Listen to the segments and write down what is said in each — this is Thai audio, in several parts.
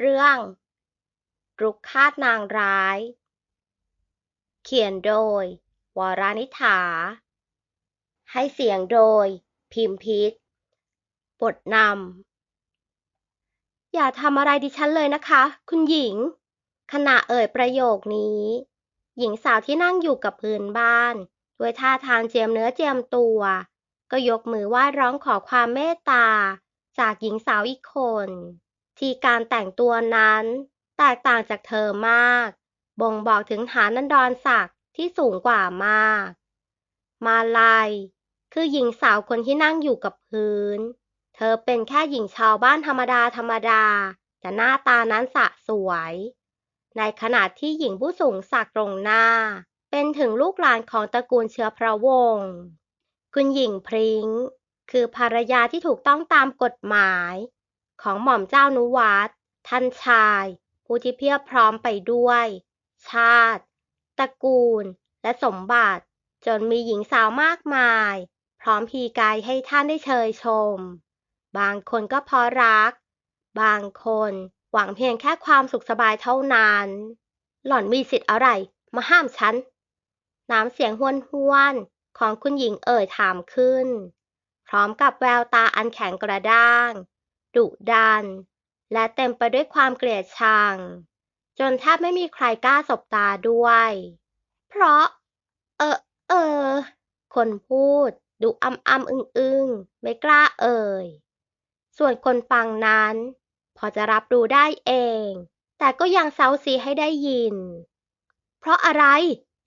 เรื่องรุกคาดนางร้าย เขียนโดย วรานิฐา ให้เสียงโดย พิมพิษบทนำ อย่าทำอะไรดิฉันเลยนะคะ คุณหญิง ขณะเอ่ยประโยคนี้ หญิงสาวที่นั่งอยู่กับพื้นบ้าน ด้วยท่าทางเจียมเนื้อเจียมตัว ก็ยกมือไหว้ร้องขอความเมตตา จากหญิงสาวอีกคน ที่การแต่งตัวนั้น แตกต่างจากเธอมาก บ่งบอกถึงฐานันดรศักดิ์ที่สูงกว่ามาก มาลายคือหญิงสาวคนที่นั่งอยู่กับพื้น เธอเป็นแค่หญิงชาวบ้านธรรมดาธรรมดา แต่หน้าตานั้นสะสวย ในขณะที่หญิงผู้สูงศักดิ์ตรงหน้า เป็นถึงลูกหลานของตระกูลเชื้อพระวงศ์คุณหญิงพริง้งคือภรรยาที่ถูกต้องตามกฎหมาย ของหม่อมเจ้านุวัตท่านชาย ผู้ที่เพียบพร้อมไปด้วย ชาติตระกูล และสมบัติ จนมีหญิงสาวมากมาย พร้อมพีกายให้ท่านได้เชยชม บางคนก็เพราะรัก บางคนหวังเพียงแค่ความสุขสบายเท่านั้น หล่อนมีสิทธิ์อะไร มาห้ามฉัน น้ำเสียงห้วนห้วนๆของคุณหญิงเอ่ยถามขึ้น พร้อมกับแววตาอันแข็งกระด้าง ดุดัน และเต็มไปด้วยความเกลียดชัง จนแทบไม่มีใครกล้าสบตาด้วย เพราะ เออเออ คนพูดดูอ้ำอ้ำอึ้งอึ้งไม่กล้าเอ่ย ส่วนคนฟังนั้น พอจะรับรู้ได้เอง แต่ก็ยังเซาซีให้ได้ยิน เพราะอะไร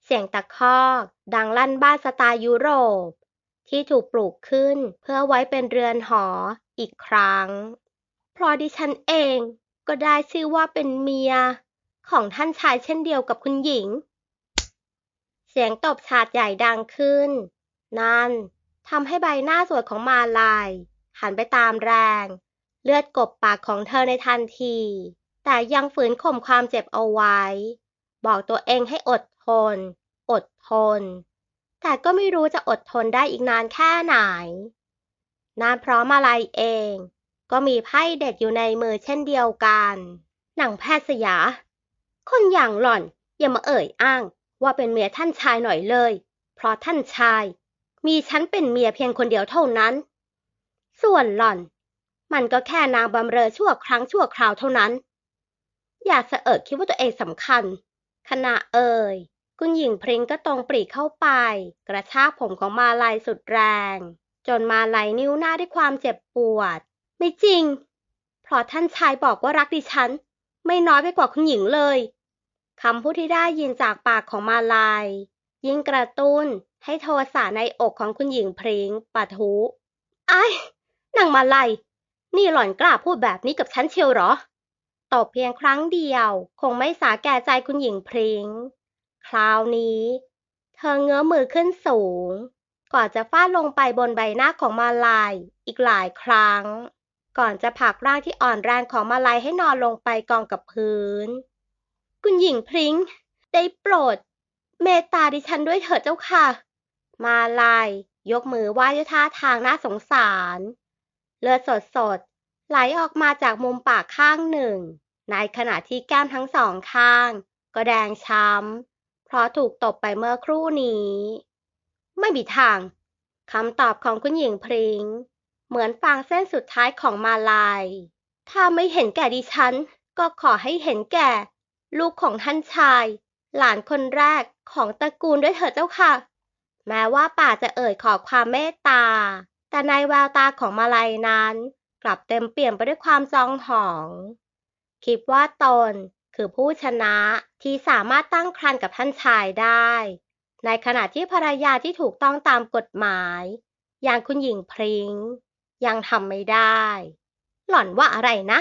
เสียงตะคอกดังลั่นบ้านสไตล์ยุโรป ที่ถูกปลูกขึ้นเพื่อไว้เป็นเรือนหอ อีกครั้ง เพราะดิฉันเองก็ได้ชื่อว่าเป็นเมีย ของท่านชายเช่นเดียวกับคุณหญิง เสียงตบฉาดใหญ่ดังขึ้น นั่นทำให้ใบหน้าสวยของมาลาย หันไปตามแรง เลือดกบปากของเธอในทันที แต่ยังฝืนข่มความเจ็บเอาไว้ บอกตัวเองให้อดทน อดทน แต่ก็ไม่รู้จะอดทนได้อีกนานแค่ไหน นานเพราะมาลายเอง ก็มีไพ่เด็ดอยู่ในมือเช่นเดียวกัน หนังแพทย์สยา คนอย่างหล่อนอย่ามาเอ่ยอ้างว่าเป็นเมียท่านชายหน่อยเลย เพราะท่านชาย มีฉันเป็นเมียเพียงคนเดียวเท่านั้น ส่วนหล่อน มันก็แค่นางบำเรอชั่วครั้งชั่วคราวเท่านั้น อย่าเสอะเอิดคิดว่าตัวเองสำคัญ ขณะเอ่ยคุณหญิงพริ้งก็ตรงปรีเข้าไป กระชากผมของมาลัยสุดแรง จนมาลัยนิ้วหน้าด้วยความเจ็บปวด ไม่จริง เพราะท่านชายบอกว่ารักดิฉัน ไม่น้อยไปกว่าคุณหญิงเลยคำพูดที่ได้ยินจากปากของมาลาย ยิ่งกระตุ้นให้โทสะในอกของคุณหญิงพริ้งปะทุไอ้นางมาลายนี่หล่อนกล้าพูดแบบนี้กับฉันเชียวหรอตบเพียงครั้งเดียว คงไม่สาแก่ใจคุณหญิงพริง้ง คราวนี้ เธอเงื้อมือขึ้นสูง ก่อนจะฟาดลงไปบนใบหน้าของมาลายอีกหลายครั้ง ก่อนจะผลักร่างที่อ่อนแรงของมาลายให้นอนลงไปกองกับพื้น คุณหญิงพริ้งได้โปรด เมตตาดิฉันด้วยเถิดเจ้าค่ะ มาลายยกมือไหว้ด้วยท่าทางน่าสงสาร เลือดสดสดๆไหลออกมาจากมุมปากข้างหนึ่ง ในขณะที่แก้มทั้งสองข้าง ก็แดงช้ำเพราะถูกตบไปเมื่อครู่นี้ ไม่มีทาง คำตอบของคุณหญิงพริง้งเหมือนฟางเส้นสุดท้ายของมาลาย ถ้าไม่เห็นแก่ดิฉัน ก็ขอให้เห็นแก่ ลูกของท่านชาย หลานคนแรกของตระกูลด้วยเถิดเจ้าค่ะ แม้ว่าป่าจะเอ่ยขอความเมตตา แต่ในแววตาของมาลัยนั้น กลับเต็มเปี่ยมไปด้วยความจองหอง คิดว่าตนคือผู้ชนะที่สามารถตั้งครรภ์กับท่านชายได้ ในขณะที่ภรรยาที่ถูกต้องตามกฎหมาย อย่างคุณหญิงพริง้ง ยังทำไม่ได้ หล่อนว่าอะไรนะ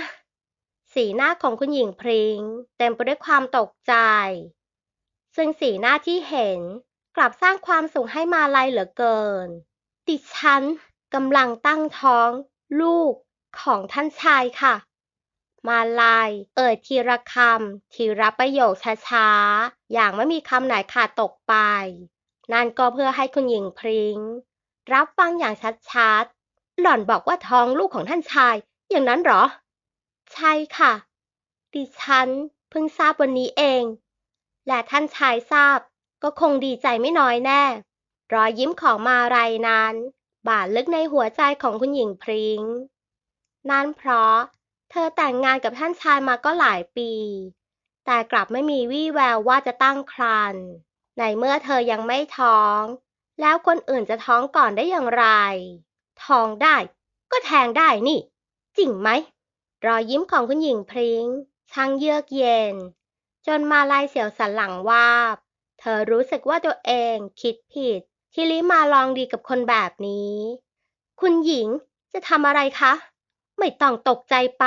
สีหน้าของคุณหญิงพริง้งเต็มไปด้วยความตกใจ ซึ่งสีหน้าที่เห็นกลับสร้างความสุขให้มาลัยเหลือเกินดิฉันกำลังตั้งท้อง ลูกของท่านชายค่ะ มาลาย เอ่ยทีละคำทีละประโยคช้าๆ อย่างไม่มีคำไหนขาดตกไป นั่นก็เพื่อให้คุณหญิงพริง้งรับฟังอย่างชัดๆ หล่อนบอกว่าท้องลูกของท่านชาย อย่างนั้นเหรอ ใช่ค่ะ ดิฉันเพิ่งทราบวันนี้เอง และท่านชายทราบก็คงดีใจไม่น้อยแน่ รอยยิ้มของมาลัยนั้น บาดลึกในหัวใจของคุณหญิงพริง้ง นั่นเพราะ เธอแต่งงานกับท่านชายมาก็หลายปี แต่กลับไม่มีวี่แววว่าจะตั้งครรภ์ ในเมื่อเธอยังไม่ท้อง แล้วคนอื่นจะท้องก่อนได้อย่างไร ท้องได้ ก็แทงได้นี่ จริงไหม รอยยิ้มของคุณหญิงพริง้งช่างเยือกเย็น จนมาลายเสียวสันหลังวาบ เธอรู้สึกว่าตัวเองคิดผิด ที่ลิมาลองดีกับคนแบบนี้ คุณหญิงจะทำอะไรคะ ไม่ต้องตกใจไป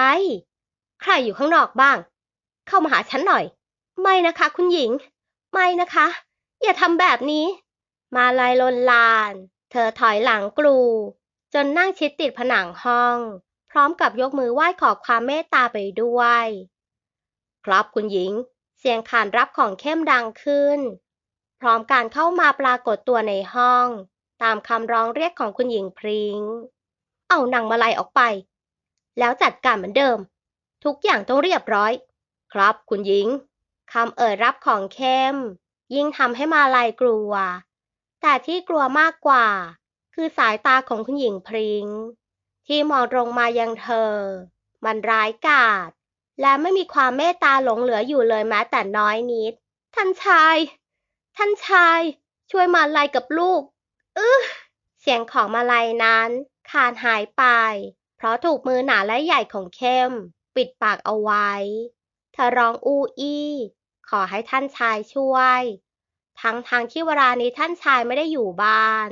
ใครอยู่ข้างนอกบ้าง เข้ามาหาฉันหน่อย ไม่นะคะ คุณหญิง ไม่นะคะ อย่าทำแบบนี้ มาลายลนลาน เธอถอยหลังกลู จนนั่งชิดติดผนังห้อง พร้อมกับยกมือไหว้ขอความเมตตาไปด้วย ครับคุณหญิง เสียงขานรับของเข้มดังขึ้น พร้อมการเข้ามาปรากฏตัวในห้อง ตามคำร้องเรียกของคุณหญิงพริง้งเอานางมาลัยออกไป แล้วจัดการเหมือนเดิม ทุกอย่างต้องเรียบร้อย ครับคุณหญิงคำเอ่ยรับของเข้ม ยิ่งทำให้มาลัยกลัว แต่ที่กลัวมากกว่า คือสายตาของคุณหญิงพริง้งที่มองตรงมายังเธอ มันร้ายกาจและไม่มีความเมตตาหลงเหลืออยู่เลยแม้แต่น้อยนิด ท่านชาย ท่านชาย ช่วยมาลัยกับลูกอึอเสียงของมาลัยนั้นขาดหายไป เพราะถูกมือหนาและใหญ่ของเข้ม ปิดปากเอาไว้เธอร้องอู้อี้ ขอให้ท่านชายช่วย ทั้งทางที่เวลานี้ท่านชายไม่ได้อยู่บ้าน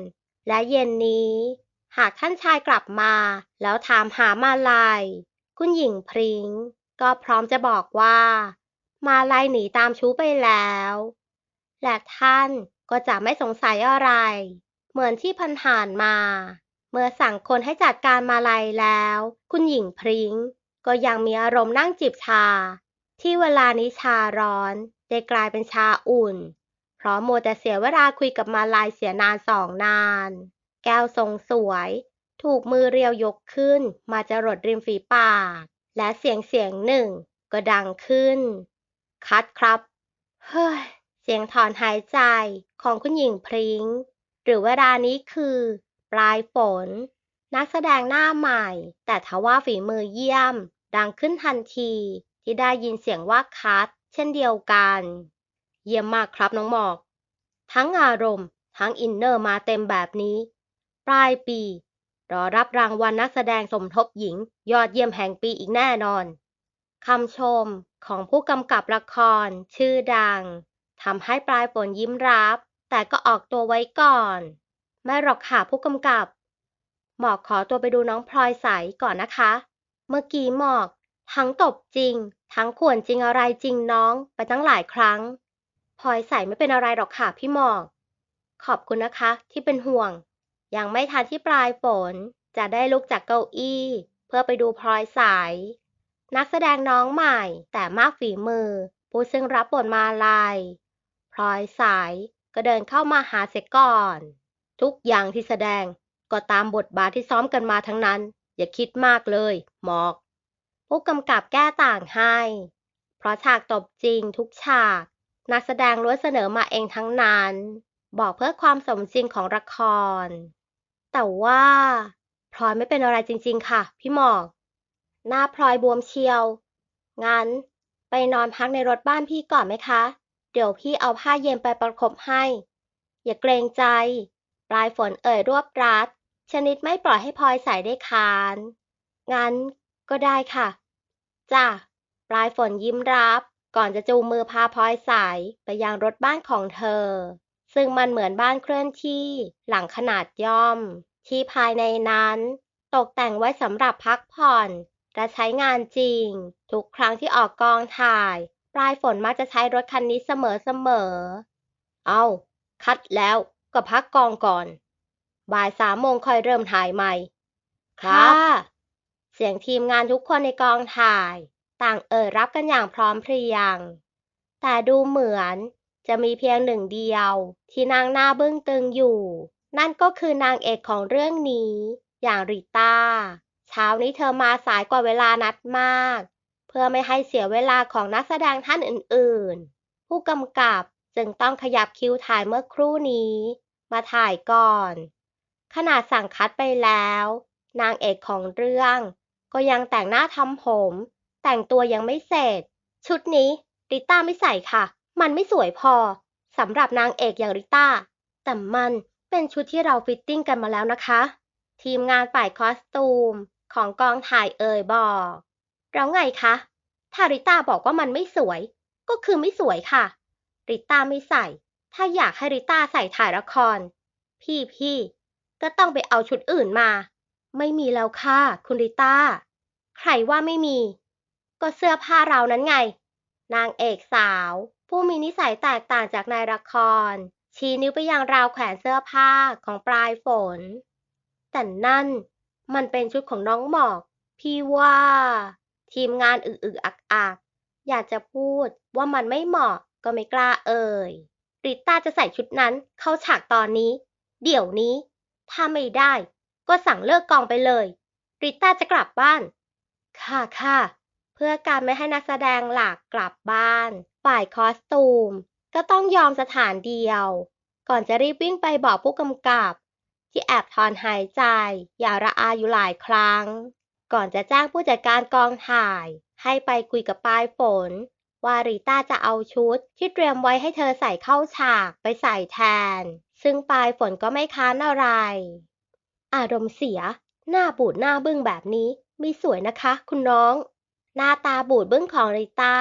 และเย็นนี้ หากท่านชายกลับมา แล้วถามหามาลัยคุณหญิงพริง้งก็พร้อมจะบอกว่า มาลัยหนีตามชู้ไปแล้ว และท่านก็จะไม่สงสัยอะไร เหมือนที่พันผ่านมา เมื่อสั่งคนให้จัดการมาลัยแล้ว คุณหญิงพริง้งก็ยังมีอารมณ์นั่งจิบชา ที่เวลานี้ชาร้อน ได้กลายเป็นชาอุ่น เพราะโมวแต่เสียเวลาคุยกับมาลายเสียนานสองนาน แก้วทรงสวย ถูกมือเรียวยกขึ้น มาจะรดริมฝีปาก และเสียงเสียงหนึ่ง ก็ดังขึ้น คัดครับ เฮ้ย เสียงถอนหายใจของคุณหญิงพริง้ง หรือเวลานี้คือ ปลายฝน นักแสดงหน้าใหม่ แต่ทว่าฝีมือเยี่ยม ดังขึ้นทันที ที่ได้ยินเสียงว่าคัด เช่นเดียวกัน เยี่ยมมากครับน้องหมอก ทั้งอารมณ์ ทั้งอินเนอร์มาเต็มแบบนี้ ปลายปี รอรับรางวัลนักแสดงสมทบหญิง ยอดเยี่ยมแห่งปีอีกแน่นอนคำชมของผู้กำกับละคร ชื่อดังทำให้ปลายฝนยิ้มรับ แต่ก็ออกตัวไว้ก่อน ไม่หรอกค่ะผู้กำกับ หมอกขอตัวไปดูน้องพลอยใสก่อนนะคะ เมื่อกี้หมอก ทั้งตบจริง ทั้งข่วนจริงอะไรจริงน้องไปตั้งหลายครั้งพลอยใสไม่เป็นอะไรหรอกค่ะพี่หมอก ขอบคุณนะคะที่เป็นห่วง ยังไม่ทันที่ปลายฝน จะได้ลุกจากเก้าอี้ เพื่อไปดูพลอยใสนักแสดงน้องใหม่แต่มากฝีมือ ผู้ซึ่งรับบทมาลายพลอยใสก็เดินเข้ามาหาเสียก่อน ทุกอย่างที่แสดงก็ตามบทบาทที่ซ้อมกันมาทั้งนั้น อย่าคิดมากเลยหมอกผู้กำกับแก้ต่างให้ เพราะฉากตบจริงทุกฉาก นักแสดงล้วนเสนอมาเองทั้งนั้น บอกเพื่อความสมจริงของละคร แต่ว่าพลอยไม่เป็นอะไรจริง ๆ ค่ะ พี่หมอก หน้าพลอยบวมเชียว งั้น ไปนอนพักในรถบ้านพี่ก่อนไหมคะ เดี๋ยวพี่เอาผ้าเย็นไปประคบให้ อย่าเกรงใจ ปลายฝนเอ่ยรวบรัด ชนิดไม่ปล่อยให้พลอยใส่ได้คาน งั้นก็ได้ค่ะ จ้ะปลายฝนยิ้มรับ ก่อนจะจูงมือพาพลอยใสไปยังรถบ้านของเธอ ซึ่งมันเหมือนบ้านเคลื่อนที่หลังขนาดย่อม ที่ภายในนั้น ตกแต่งไว้สำหรับพักผ่อนและใช้งานจริง ทุกครั้งที่ออกกองถ่าย ปลายฝนมักจะใช้รถคันนี้เสมอๆเอา คัดแล้ว ก็พักกองก่อน บ่ายสามโมงค่อยเริ่มถ่ายใหม่ ค่ะ เสียงทีมงานทุกคนในกองถ่าย ต่างเอ่ยรับกันอย่างพร้อมเพรียง แต่ดูเหมือนจะมีเพียงหนึ่งเดียว ที่นางหน้าบึ้งตึงอยู่ นั่นก็คือนางเอกของเรื่องนี้ อย่างริต้า เช้านี้เธอมาสายกว่าเวลานัดมาก เพื่อไม่ให้เสียเวลาของนักแสดงท่านอื่น ๆ ผู้กำกับ จึงต้องขยับคิวถ่ายเมื่อครู่นี้ มาถ่ายก่อน ขนาดสั่งคัดไปแล้ว นางเอกของเรื่อง ก็ยังแต่งหน้าทำผม แต่งตัวยังไม่เสร็จ ชุดนี้ริต้าไม่ใส่ค่ะ มันไม่สวยพอสำหรับนางเอกอย่างริต้า แต่มันเป็นชุดที่เราฟิตติ้งกันมาแล้วนะคะ ทีมงานฝ่ายคอสตูม ของกองถ่ายเอ่ยบอกแล้วไงคะถ้าริต้าบอกว่ามันไม่สวย ก็คือไม่สวยค่ะ ริต้าไม่ใส่ ถ้าอยากให้ริต้าใส่ถ่ายละคร พี่พี่ก็ต้องไปเอาชุดอื่นมา ไม่มีแล้วค่ะ คุณริต้า ใครว่าไม่มี ก็เสื้อผ้าเรานั้นไง นางเอกสาว ผู้มีนิสัยแตกต่างจากในละคร ชี้นิ้วไปยังราวแขวนเสื้อผ้าของปลายฝน แต่นั่นมันเป็นชุดของน้องหมอก พี่ว่า ทีมงานอึกๆอักๆอยากจะพูดว่ามันไม่เหมาะ ก็ไม่กล้าเอ่ยริต้าจะใส่ชุดนั้นเข้าฉากตอนนี้ เดี๋ยวนี้ ถ้าไม่ได้ ก็สั่งเลิกกองไปเลยริต้าจะกลับบ้าน ค่ะค่ะเพื่อการไม่ให้นักแสดงหลักกลับบ้าน ฝ่ายคอสตูม ก็ต้องยอมสถานเดียว ก่อนจะรีบวิ่งไปบอกผู้กำกับ ที่แอบถอนหายใจ อย่าระอาอยู่หลายครั้ง ก่อนจะจ้างผู้จัดการกองถ่าย ให้ไปคุยกับปลายฝน วาริต้าจะเอาชุด ที่เตรียมไว้ให้เธอใส่เข้าฉากไปใส่แทน ซึ่งปลายฝนก็ไม่ค้านอะไร อารมณ์เสีย หน้าบูดหน้าบึ้งแบบนี้ไม่สวยนะคะ คุณน้อง หน้าตาบูดบึ้งของริต้า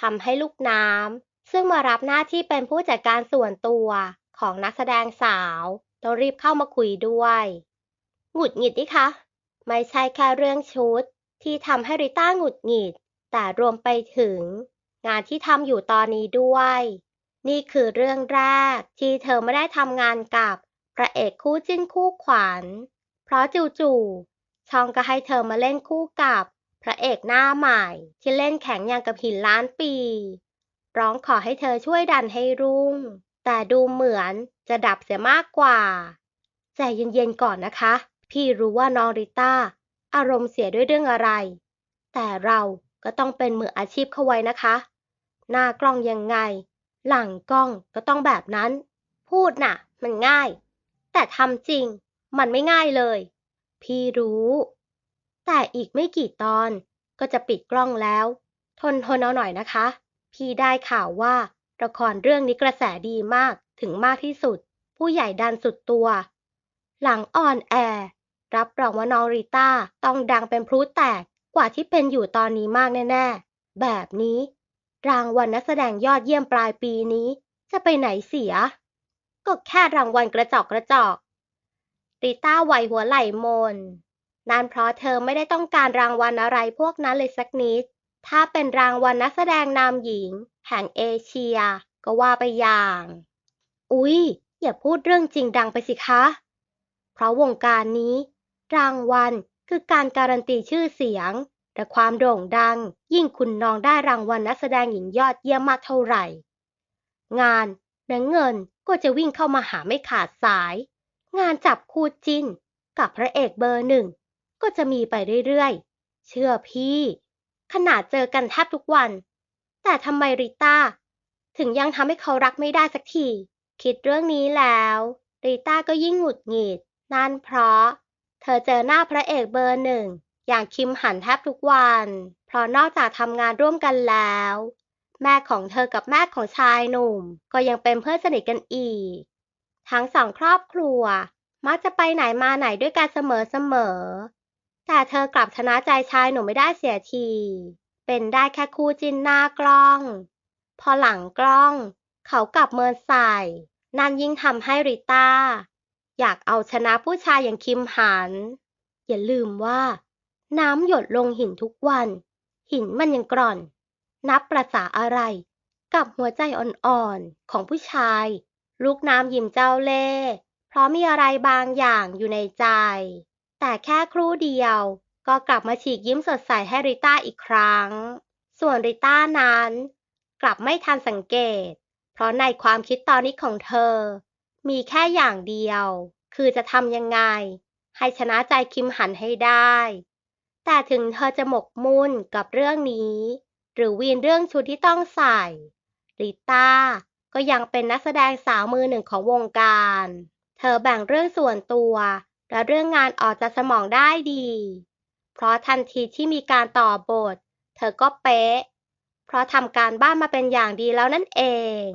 ทำให้ลูกน้ำซึ่งมารับหน้าที่เป็นผู้จัดการส่วนตัวของนักแสดงสาวต้องรีบเข้ามาคุยด้วย หงุดหงิดนี่คะ ไม่ใช่แค่เรื่องชุด ที่ทำให้ริต้าหงุดหงิด แต่รวมไปถึง งานที่ทำอยู่ตอนนี้ด้วย นี่คือเรื่องแรกที่เธอไม่ได้ทำงานกับพระเอกคู่จิ้นคู่ขวัญ เพราะจู่ๆช่องก็ให้เธอมาเล่นคู่กับพระเอกหน้าใหม่ที่เล่นแข็งอย่างกับหินล้านปี ร้องขอให้เธอช่วยดันให้รุ่ง แต่ดูเหมือนจะดับเสียมากกว่า ใจเย็นๆก่อนนะคะ พี่รู้ว่าน้องริต้า อารมณ์เสียด้วยเรื่องอะไร แต่เราก็ต้องเป็นมืออาชีพเข้าไว้นะคะ หน้ากล้องยังไง หลังกล้องก็ต้องแบบนั้น พูดน่ะ มันง่าย แต่ทำจริง มันไม่ง่ายเลย พี่รู้ แต่อีกไม่กี่ตอนก็จะปิดกล้องแล้ว ทนทนเอาหน่อยนะคะ พี่ได้ข่าวว่าละครเรื่องนี้กระแสดีมากถึงมากที่สุด ผู้ใหญ่ดันสุดตัว หลังออนแอร์รับรองว่าน้องริต้าต้องดังเป็นพลุแตกกว่าที่เป็นอยู่ตอนนี้มากแน่ ๆ แบบนี้ รางวัลนักแสดงยอดเยี่ยมปลายปีนี้ จะไปไหนเสีย ก็แค่รางวัลกระจอกกระจอกริต้าไหวหัวไหล่มนนั่นเพราะเธอไม่ได้ต้องการรางวัลอะไรพวกนั้นเลยสักนิด ถ้าเป็นรางวัลนักแสดงนำหญิง แห่งเอเชีย ก็ว่าไปอย่าง อุ๊ย อย่าพูดเรื่องจริงดังไปสิคะ เพราะวงการนี้ รางวัลคือการการันตีชื่อเสียง และความโด่งดังยิ่งคุณน้องได้รางวัลนักแสดงหญิงยอดเยี่ยมมากเท่าไหร่ งานและเงินก็จะวิ่งเข้ามาหาไม่ขาดสาย งานจับคู่จิ้น กับพระเอกเบอร์หนึ่ง ก็จะมีไปเรื่อยๆ เชื่อพี่ ขนาดเจอกันแทบทุกวัน แต่ทำไมริต้า ถึงยังทำให้เขารักไม่ได้สักที คิดเรื่องนี้แล้วริต้าก็ยิ่งหงุดหงิด นั่นเพราะ เธอเจอหน้าพระเอกเบอร์หนึ่ง อย่างคิมหันแทบทุกวัน เพราะนอกจากทำงานร่วมกันแล้ว แม่ของเธอกับแม่ของชายหนุ่ม ก็ยังเป็นเพื่อนสนิทกันอีก ทั้งสองครอบครัว มักจะไปไหนมาไหนด้วยกันเสมอๆแต่เธอกลับชนะใจชายหนุ่มไม่ได้เสียที เป็นได้แค่คู่จินหน้ากล้อง พอหลังกล้อง เขากลับเมินใส่ นั่นยิ่งทำให้ริต้าอยากเอาชนะผู้ชายอย่างคิมหัน อย่าลืมว่า น้ำหยดลงหินทุกวัน หินมันยังกร่อน นับประษาอะไร กับหัวใจอ่อนๆ ของผู้ชาย ลูกน้ำยิ้มเจ้าเล่เพราะมีอะไรบางอย่างอยู่ในใจ แต่แค่ครู่เดียว ก็กลับมาฉีกยิ้มสดใสให้ริต้าอีกครั้ง ส่วนริต้านั้น กลับไม่ทันสังเกต เพราะในความคิดตอนนี้ของเธอ มีแค่อย่างเดียว คือจะทำยังไง ให้ชนะใจคิมหันให้ได้ แต่ถึงเธอจะหมกมุ่นกับเรื่องนี้ หรือวีนเรื่องชุดที่ต้องใส่ริต้าก็ยังเป็นนักแสดงสาวมือหนึ่งของวงการ เธอแบ่งเรื่องส่วนตัว และเรื่องงานออกจากสมองได้ดี เพราะทันทีที่มีการต่อบท เธอก็เป๊ะ เพราะทำการบ้านมาเป็นอย่างดีแล้วนั่นเอง